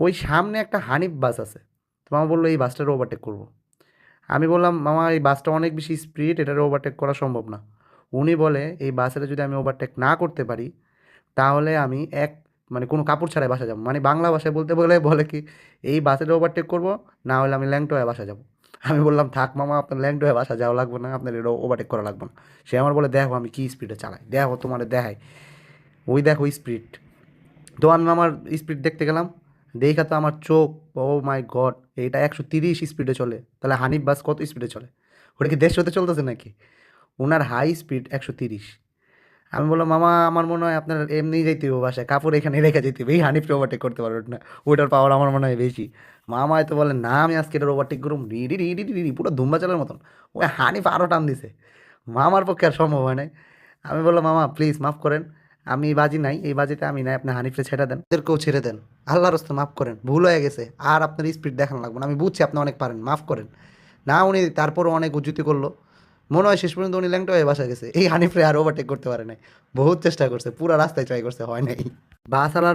ওই সামনে একটা হানিফ বাস আছে। তো মামা বলল, এই বাসটার ওভারটেক করব। আমি বললাম, মামা, এই বাসটা অনেক বেশি স্পিড এটার ওভারটেক করা সম্ভব না। উনি বলে, এই বাসের যদি আমি ওভারটেক না করতে পারি, তাহলে আমি এক মানে কোনো কাপড় ছাড়াই বাসা যাব। মানে বাংলা ভাষায় বলতে বলে বলে কি, এই বাসের ওভারটেক করব, না হলে আমি ল্যাংটো বাসা যাব। আমি বললাম, থাক মামা, আপনার ল্যাংটো বাসা যাওয়া লাগবে না, আপনার এটা ওভারটেক করা লাগবে না। সে আমার বলে, দেখো আমি কী স্পিডে চালাই, দেখো তোমার দেখাই। ওই দেখো স্পিড তো আমি আমার স্পিড দেখতে গেলাম দেখা তো আমার চোখ ও মাই গড এইটা একশো তিরিশ স্পিডে চলে। তাহলে হানিফ বাস কত স্পিডে চলে? ওটা কি দেড়শোতে চলতেছে নাকি? ওনার হাই স্পিড একশো তিরিশ। আমি বললাম, মামা, আমার মনে হয় আপনার এমনি যাইতে হবে বাসায়। কাপড় এখানে রেখে যেতে হবে এই হানিফকে ওভারটেক করতে পারবেন না। ওইটার পাওয়ার আমার মনে হয় বেশি। মামা হয়তো বলে না, আমি আজকে এটার ওভারটেক করুম রিডি রিডি রিডি পুরো ধুম্বা চালের মতন। ওই হানিফ আরও টান দিছে। মামার পক্ষে আর সম্ভব হয় নাই। আমি বললাম, মামা প্লিজ মাফ করেন। আমি বাজি নাই, এই বাজিতে আমি নাই, আপনি হানিফে ছেড়ে দেন। ওদেরকেও ছেড়ে দেন। আল্লাহ রস্তে মাফ করেন, ভুল হয়ে গেছে, আর আপনার স্পিড দেখানো লাগবে না। আমি বুঝছি আপনি অনেক পারেন, মাফ করেন। না, উনি তারপরও অনেক উজ্জুতি করল। মনে হয় শেষ পর্যন্ত উনি ল্যাংটা হয়ে বাসা গেছে। এই হানিফরে আর ওভারটেক করতে পারে নাই। বহুত চেষ্টা করছে, পুরো রাস্তায় ট্রাই করছে, হয় নাই। বাস আলার